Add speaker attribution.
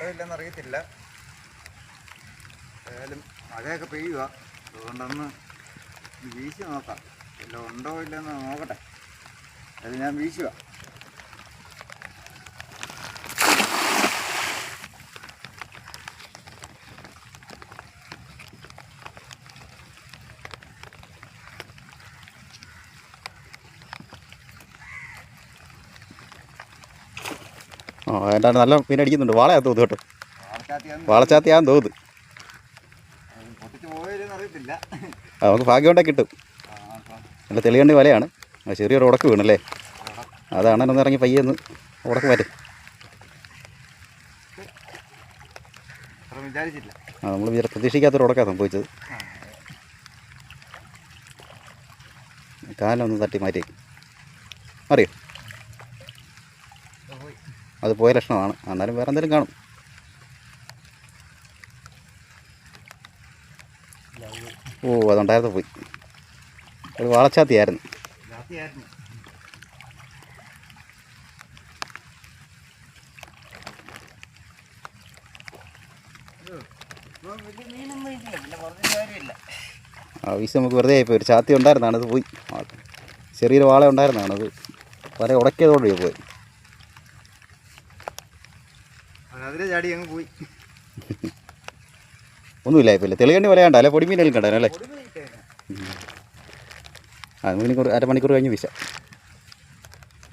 Speaker 1: ഉണ്ടോ അറിയത്തില്ല ഏതായാലും മഴയൊക്കെ പെയ്യുക അതുകൊണ്ടൊന്ന് വീശി നോക്കാം. ഇല്ല ഉണ്ടോ ഇല്ലെന്ന് നോക്കട്ടെ. അത് ഞാൻ വീശുക
Speaker 2: ആ എന്താണ് നല്ല മീനടിക്കുന്നുണ്ട് വാളയാ തോന്നുന്നു കേട്ടോ. വാളച്ചാത്തിയാന്ന് തോന്നുന്നു. ആ, നമുക്ക് ഭാഗ്യമുണ്ടെ കിട്ടും. നല്ല തെളിയണ്ടി വലയാണ്. ചെറിയൊരു ഉടക്ക് വീണല്ലേ? അതാണ് ഒന്ന് ഇറങ്ങി പയ്യെ ഒന്ന് ഉടക്ക് മാറ്റും. ആ നമ്മൾ പ്രതീക്ഷിക്കാത്തൊരു ഉടക്കാണ് സംഭവിച്ചത്. കാലൊന്ന് തട്ടി മാറ്റി. അറിയോ? അത് പോയ ലക്ഷണമാണ്. എന്നാലും വേറെ എന്തെങ്കിലും കാണും. ഓ അതുണ്ടായിരുന്നു പോയി. ഒരു വാളച്ചാത്തിയായിരുന്നു. ആ വീസ് നമുക്ക് വെറുതെ ആയിപ്പോയി. ഒരു ചാത്തി ഉണ്ടായിരുന്നാണ് അത് പോയി. ചെറിയൊരു വാള ഉണ്ടായിരുന്നാണ് അത്. വളരെ ഉടക്കിയതോടെ പോയി
Speaker 1: അതിലെ ചാടി അങ്ങ് പോയി.
Speaker 2: ഒന്നുമില്ല ഇപ്പം തെളിയേണ്ടി വലയാണ്ട അല്ലെ പൊടിമീനെങ്കിലും കണ്ടായിരുന്നു അല്ലേ? ആ മണിക്കൂർ അരമണിക്കൂർ കഴിഞ്ഞ് വീശാം